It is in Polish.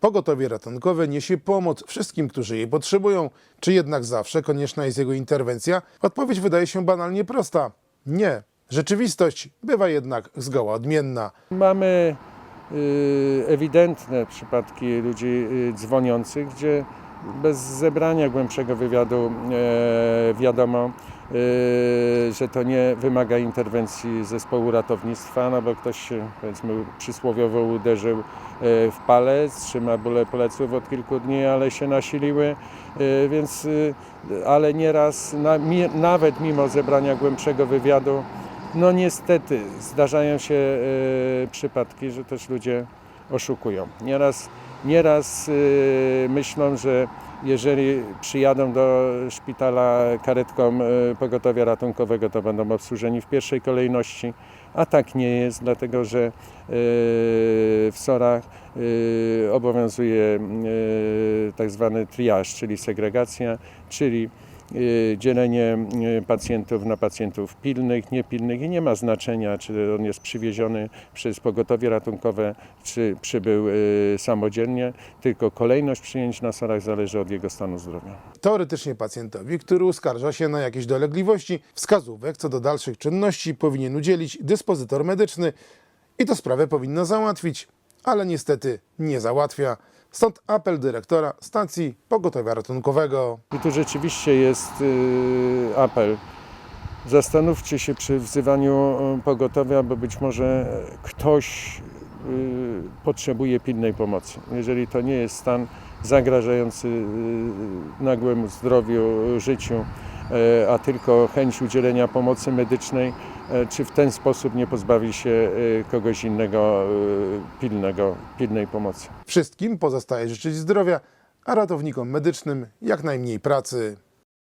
Pogotowie ratunkowe niesie pomoc wszystkim, którzy jej potrzebują. Czy jednak zawsze konieczna jest jego interwencja? Odpowiedź wydaje się banalnie prosta. Nie. Rzeczywistość bywa jednak zgoła odmienna. Mamy y, ewidentne przypadki ludzi y, dzwoniących, gdzie bez zebrania głębszego wywiadu e, wiadomo, y, że to nie wymaga interwencji zespołu ratownictwa, no bo ktoś powiedzmy przysłowiowo uderzył e, w palec, trzyma bóle pleców od kilku dni, ale się nasiliły, e, więc ale nieraz na, nawet mimo zebrania głębszego wywiadu no niestety zdarzają się e, przypadki, że też ludzie oszukują. Nieraz, nieraz e, myślą, że jeżeli przyjadą do szpitala karetką e, pogotowia ratunkowego, to będą obsłużeni w pierwszej kolejności, a tak nie jest, dlatego że e, w SOR-ach obowiązuje tak zwany triaż, czyli segregacja, czyli y, dzielenie y, pacjentów na pacjentów pilnych, niepilnych i nie ma znaczenia, czy on jest przywieziony przez pogotowie ratunkowe, czy przybył y, samodzielnie, tylko kolejność przyjęć na SOR-ach zależy od jego stanu zdrowia. Teoretycznie pacjentowi, który uskarża się na jakieś dolegliwości, wskazówek co do dalszych czynności powinien udzielić dyspozytor medyczny i to sprawę powinno załatwić, ale niestety nie załatwia. Stąd apel dyrektora stacji pogotowia ratunkowego. I tu rzeczywiście jest y, apel. Zastanówcie się przy wzywaniu y, pogotowia, bo być może ktoś y, potrzebuje pilnej pomocy. Jeżeli to nie jest stan zagrażający nagłemu zdrowiu, życiu, a tylko chęć udzielenia pomocy medycznej, czy w ten sposób nie pozbawi się y, kogoś innego y, pilnego, pilnej pomocy. Wszystkim pozostaje życzyć zdrowia, a ratownikom medycznym jak najmniej pracy.